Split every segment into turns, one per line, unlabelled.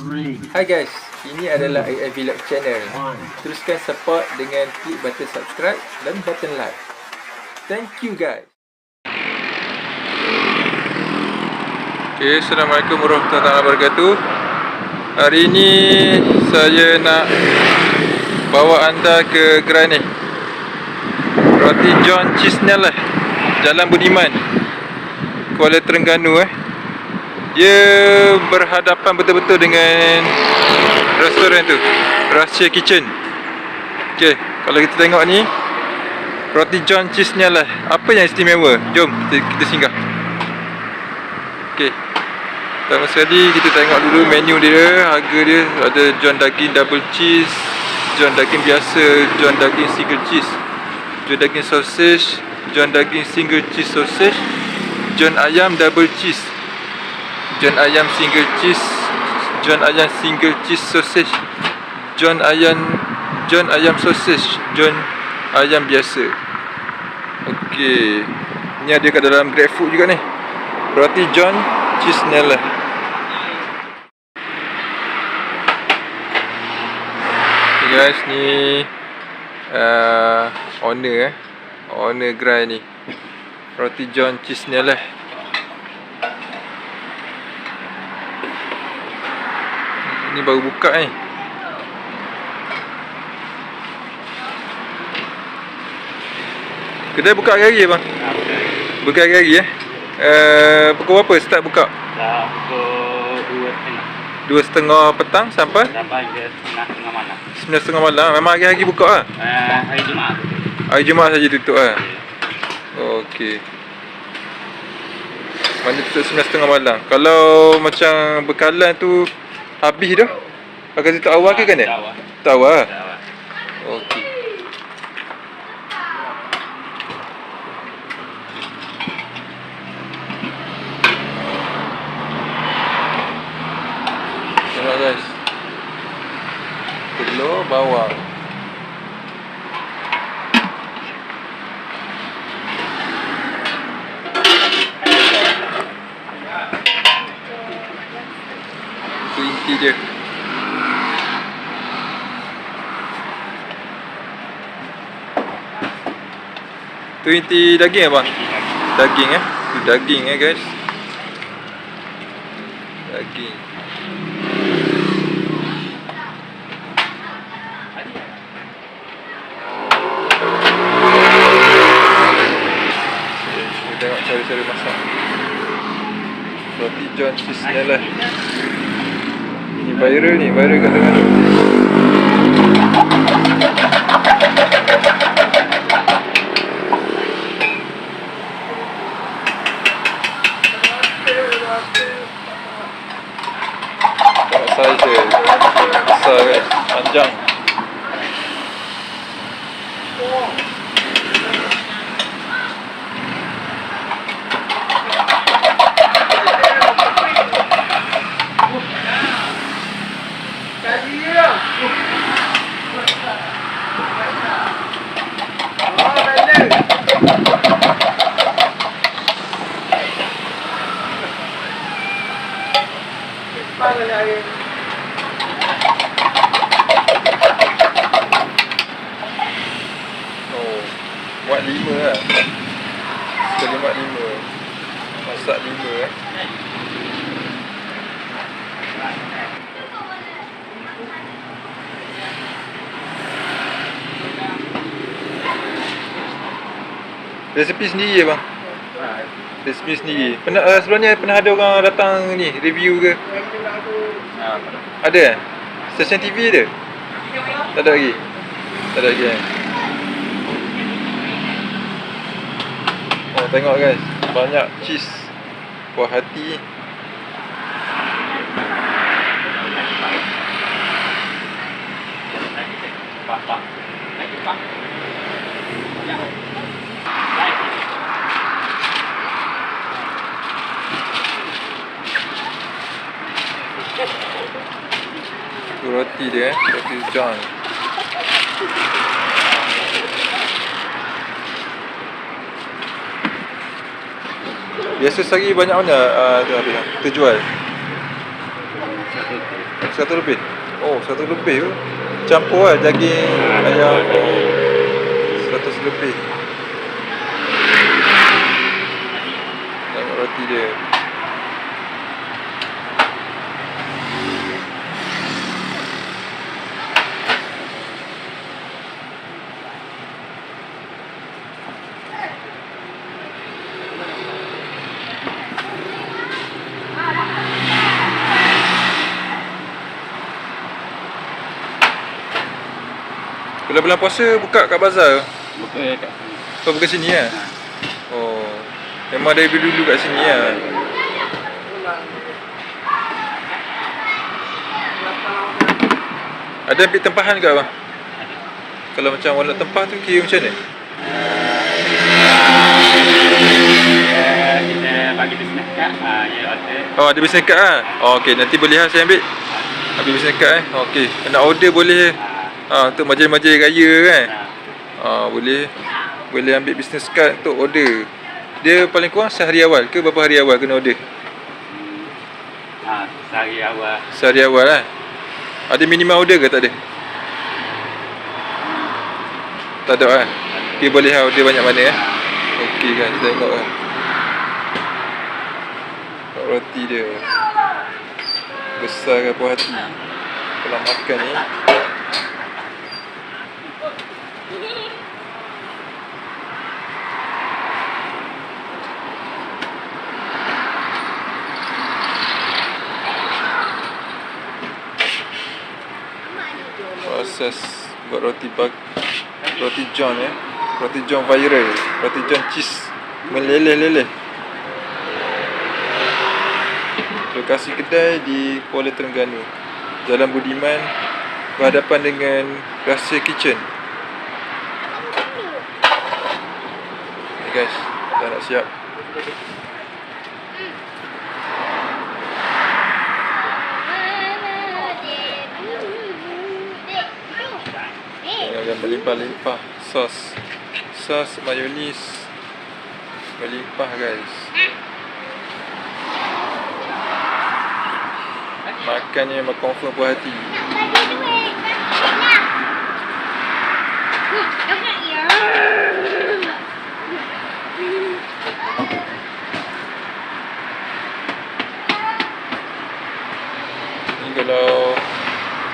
Hai guys, ini adalah AI Vlog channel. Teruskan support dengan klik button subscribe dan button like. Thank you guys. Okay, Assalamualaikum warahmatullahi wabarakatuh. Hari ini saya nak bawa anda ke gerai ni. Roti John Cheese lah. Jalan Budiman. Kuala Terengganu eh. Dia berhadapan betul-betul dengan restoran tu. Rahsia Kitchen. Okey, kalau kita tengok ni roti John cheese ni lah. Apa yang istimewa? Jom kita, kita singgah. Okey. Pertama sekali kita tengok dulu menu dia, harga dia ada John daging double cheese, John daging biasa, John daging single cheese, John daging sausage, John daging single cheese sausage, John ayam double cheese. John ayam single cheese John ayam single cheese sausage John ayam John ayam sausage John ayam biasa. Okey. Ni ada kat dalam GrabFood juga ni. Roti John cheese Nella. Okay guys ni uh, Owner eh. Owner gerai ni. Roti John cheese Nella Ni baru buka ni. Kedai buka hari-hari bang? Buka hari-hari eh? Uh, pukul berapa start buka?
Dah pukul dua setengah
Dua setengah petang sampai
Sampai ke setengah malam
sembilan setengah malam. Memang hari-hari buka lah.
uh, Hari Jumaat
Hari Jumaat saja tutup lah. Okey. Mana tutup sembilan setengah malam. Kalau macam bekalan tu habis dah. Pakai tutup awal ke kan eh?
Awal
Tak awal lah.
Dah awal
Okey. Tengok guys. Telur bawang. Twenty daging abang Daging eh? Itu daging eh guys? Daging. Tengok cara-cara masak. Roti John Cheese lah. Ni viral ni Viral kat tengah tu. Thank you. Resepi sendiri ya bang? Resepi sendiri. Pernah uh, sebelumnya pernah ada orang datang ni review ke?
Ah,
Ada eh? Stesen TV ada? Tak ada lagi? Tak ada lagi eh? Oh, tengok guys, banyak cheese Puas hati
Pak, pak Lagi pak Ya Lagi
Tu roti dia eh, roti John Biasa sehari banyak mana uh, tu habis lah, kita jual?
Satu
Satu lebih? Oh, satu lebih tu. Campur lah daging ayam. Seratus lebih. Tengok roti dia. Bulan-bulan puasa buka kat bazar?
Buka kat sini.
Kau buka sini lah? Oh. Memang dari dulu kat sini lah. Ada ambil tempahan ke abang? Kalau macam orang tempah tu kira macam mana?
Ya, kita bagi bisnes. Ah, ya, order.
Oh ada business card lah? Oh okey nanti boleh lah saya ambil Ambil business card eh? Oh, okey Nak order boleh
Ah,
Ah Untuk majlis-majlis raya kan?
ah.
Ah boleh Boleh ambil business card untuk order Dia paling kurang sehari awal ke berapa hari awal kena order?
Ah, sehari awal.
Sehari awal lah Ada minimum order ke tak ada? Tak ada kan? Dia boleh lah order banyak mana eh? Okey kan, kita tengok kan Tengok roti dia Besar ke puas hati Kalau makan ni Proses buat roti bag Roti John ya Roti John viral Roti John cheese Meleleh-leleh. Lokasi kedai di Kuala Terengganu Jalan Budiman Berhadapan dengan Rahsia Kitchen. Ni guys Dah nak siap Dengan melimpah-limpah sos. Sos mayonis. Melimpah guys. Makannya memang confirm puas hati. Ni kalau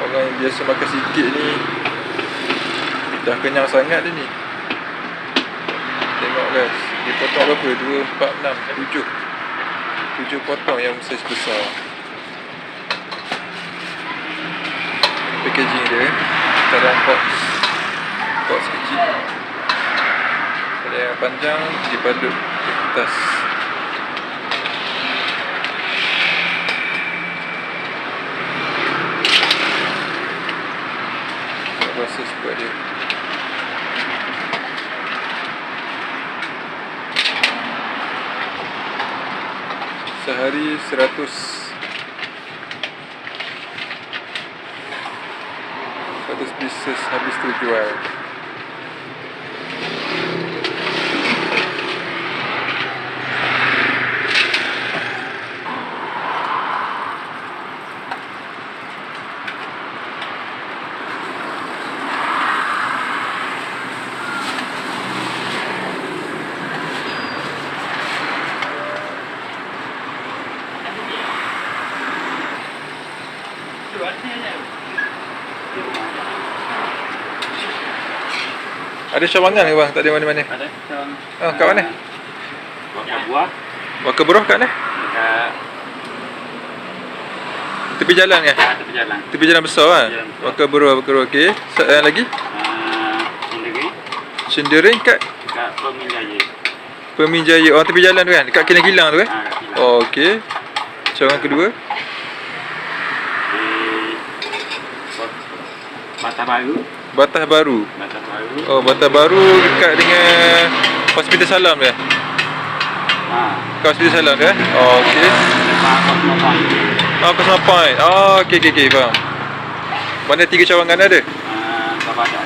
Orang yang biasa makan sikit ni Dah kenyang sangat dia ni. Tengok guys. Dia potong berapa? 2, 4, 6, 7 7 potong yang saiz besar. Packaging dia Dalam box. Box kecil. Kalau yang panjang Dibalut di kertas Tengok proses buat dia Sehari 100 100 pieces habis tu Ada cawangan ke bang? Tak ada mana-mana
Ada macam
Oh, kat mana?
Bakar buah
Bakar beruh kat mana?
dekat
Tepi jalan kan?
ah, tepi jalan.
Tepi jalan besar kan?
Jalan besar.
Bakar beruh, bakar beruh Okey Satu lagi
Ah, sendiri
Cenderung kat
dekat Pemin Jaya.
Pemin Jaya Oh tepi jalan tu kan? Dekat kilang-kilang tu kan?
Kat Kilang.
Oh okey Cawangan kedua
Di Kot- Batas Baru.
Batas Baru
Batas Baru.
Oh Batas Baru dekat dengan Hospital Salam kan?
Ah,
Dekat Hospital Salam tu kan? Oh okey
lepas Cosmo Point.
Oh Oh okey okey okey faham Mana tiga cawangan ada?
Ah, ada.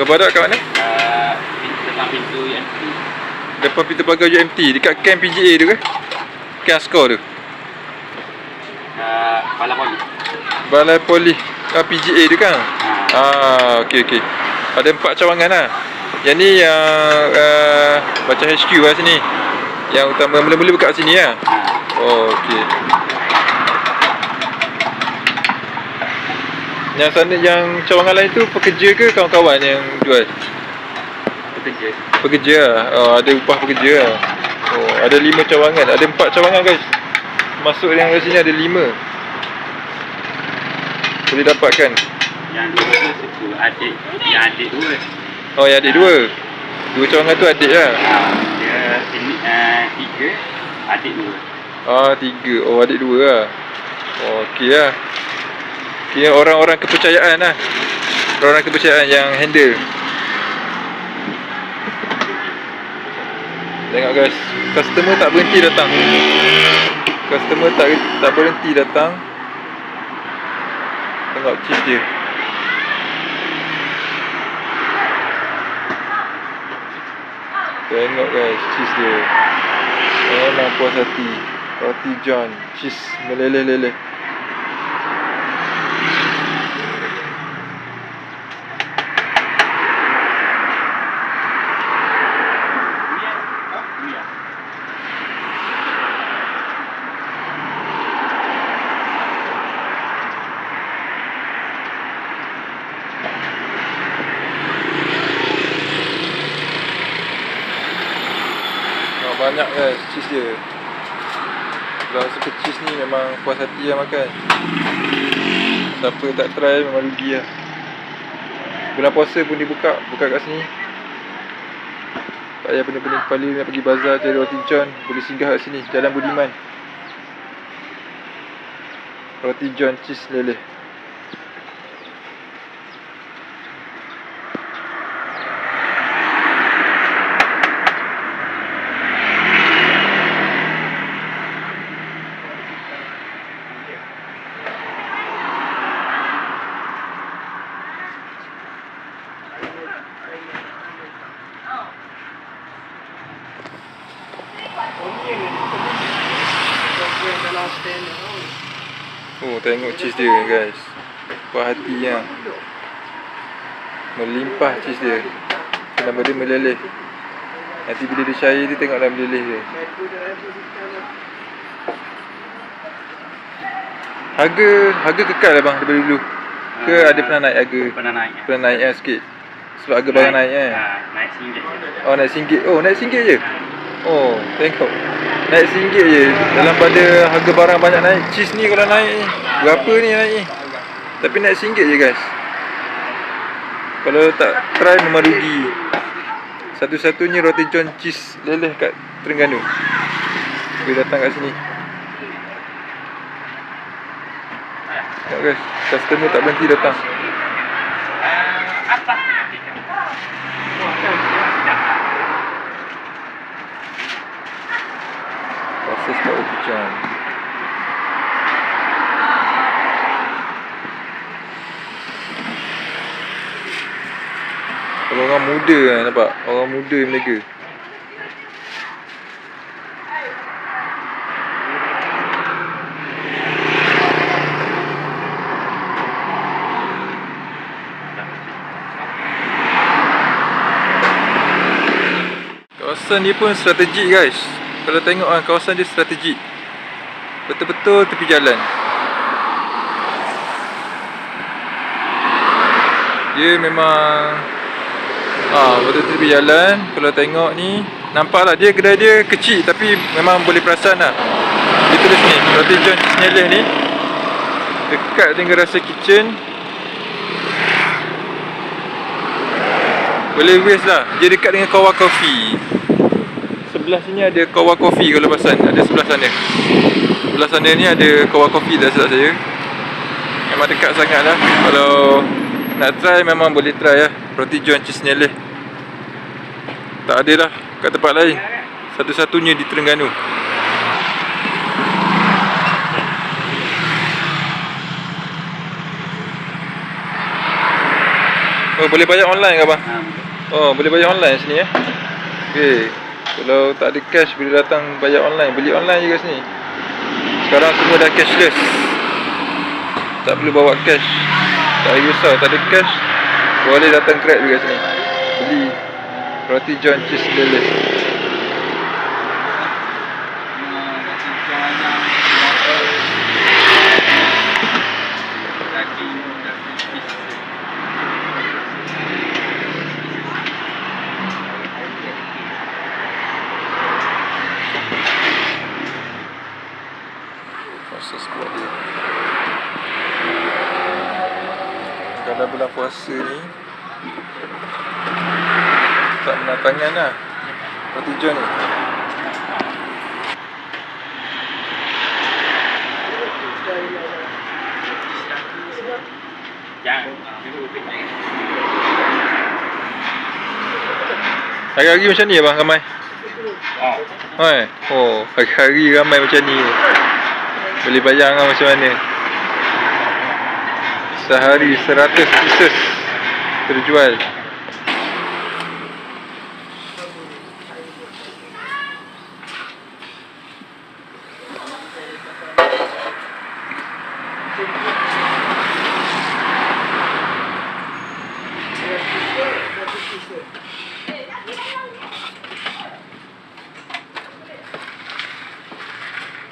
Gabadak kat mana?
Ah, pintu depan pintu yang
Depan pintu pagar UMT Dekat camp PGA tu ke? Camp Askar tu
dekat Kepala Polis.
Balai Poli ah, PGA tu kan? Ah, okey okey. Ada empat cawangan lah. Yang ni yang uh, macam HQ lah sini. Yang utama mula-mula buka kat sini lah. Oh, okey. Yang sana yang cawangan lain tu pekerja ke kawan-kawan yang jual?
Bekerja.
Pekerja lah. Oh, ada upah pekerja lah. Oh, ada lima cawangan. Ada empat cawangan guys. Masuk yang kat sini ada lima. Boleh dapatkan.
Yang dua adik. Yang adik dua.
Oh, yang adik dua. Dua cawangan tu adik lah.
Ha. Dia sini uh, tiga. Adik dua.
Ah, tiga. Oh, adik dua lah. Oh, okey lah. Kira orang-orang kepercayaan lah. Orang-orang kepercayaan yang handle. Tengok guys, customer tak berhenti datang. Customer tak tak berhenti datang. Tengok cheese dia. Tengok guys, cheese dia. Memang puas hati. Roti John, cheese meleleh-leleh.
Ya.
Oh, banyak guys cheese dia. Kalau suka cheese ni memang puas hati lah makan. Siapa tak try memang rugi lah. Bulan puasa pun dibuka, buka kat sini. Tak payah pening-pening kepala nak pergi bazar cari roti john, boleh singgah kat sini, Jalan Budiman. Roti john cheese leleh. Oh, tengok cheese dia guys. Puas hati yang melimpah cheese dia. Nama dia meleleh. Nanti bila dia cair dia tengoklah meleleh dia. Harga harga kekal lah bang daripada dulu. Ke
Ah,
ada pernah naik harga?
Pernah naik. ya.
Pernah naik kan sikit. Sebab harga barang naik kan.
Ha, naik singgit.
Oh naik singgit. Oh naik singgit je. Oh, tengok. Naik singgit je. Dalam pada harga barang banyak naik. Cheese ni kalau naik ni. Berapa ni naik ni? Tapi naik singgit je guys. Kalau tak try memang rugi. Satu-satunya roti john cheese leleh kat Terengganu. Boleh datang kat sini. Tengok guys, customer tak berhenti datang. Roti john. Orang-orang muda lah nampak? Orang muda mereka Kawasan ni pun strategik guys Kalau tengok kan kawasan dia strategik. Betul-betul tepi jalan. Dia memang Ah, betul tepi jalan. Kalau tengok ni Nampak lah dia kedai dia kecil Tapi memang boleh perasan lah. Dia tulis ni Roti John Sneleh ni. Dekat dengan rasa kitchen. Boleh waste lah. Dia dekat dengan Kawa Coffee Sebelah sini ada Kawa Coffee kalau perasan Ada sebelah sana. Sebelah sana ni ada Kawa Coffee tak silap saya. Memang dekat sangat lah. Kalau nak try memang boleh try lah. Roti John Cheese Nyeleh Tak ada lah kat tempat lain. Satu-satunya di Terengganu. Oh boleh bayar online ke abang?
Ha,
Oh boleh bayar online sini eh? Okay Kalau tak ada cash boleh datang bayar online. Beli online je kat sini. Sekarang semua dah cashless. Tak perlu bawa cash. Tak payah Tak ada cash Boleh datang Grab juga sini. Beli. Roti John Cheese Lele Puasa sekuat dia Kalau bulan puasa ni Tak menang tangan lah Roti John ni. Hari-hari macam ni abang ramai
Oh.
Oi, oh, hari-hari ramai macam ni. Boleh bayang lah macam mana. Sehari 100 pieces terjual.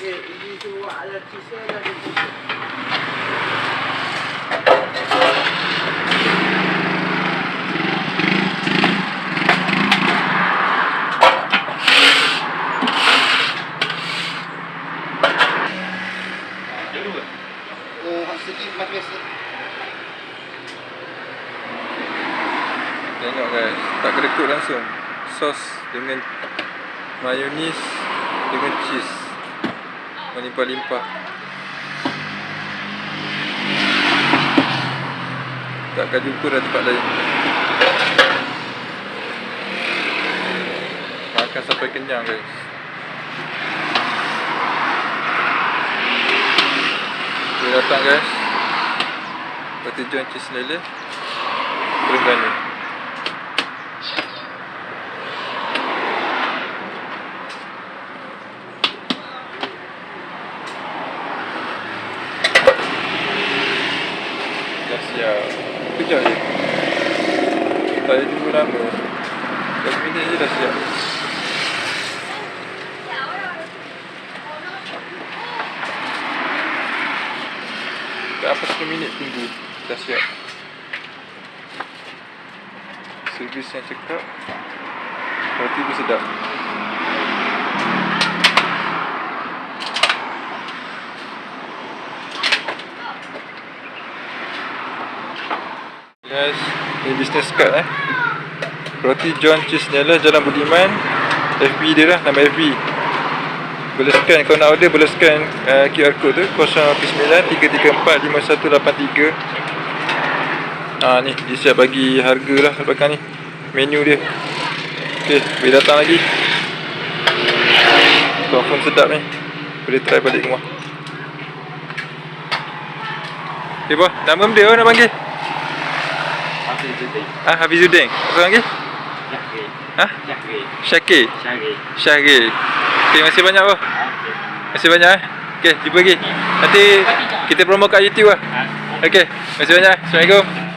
Eh, ini semua ada kisah dan ada kisah. Oh, sedikit matris.
Tengok guys, tak kedekut langsung. Sos dengan mayonis dengan cheese. Melimpah-limpah. Takkan jumpa dah tempat lain. Makan sampai kenyang guys. Boleh datang guys. Roti John Cheese Lele. Terengganu. Dah siap Kejap je Tak payah tunggu lama 10 minit je dah siap Tak apa 10 minit tunggu Dah siap Servis yang cekap Roti pun sedap Guys, ni business card eh. Roti John Cheese Nella Jalan Budiman. FB dia lah, nama FB. Boleh scan kalau nak order boleh scan uh, QR code tu 029-334-5183. Ah ni dia siap bagi harga lah belakang ni. Menu dia. Okey, boleh datang lagi. Confirm sedap ni. Boleh try balik rumah. Eh, boh, nama dia apa nak panggil?
Hafiz Zuddin.
Ah, Hafizuddin. Apa lagi?
Syahri.
Ha?
Syahri.
Syakir.
Syahri.
Syahrir. Okey, terima kasih banyak. Terima kasih banyak eh. Okey, jumpa lagi. Nanti kita promo kat YouTube lah.
Ah,
terima kasih banyak. Assalamualaikum.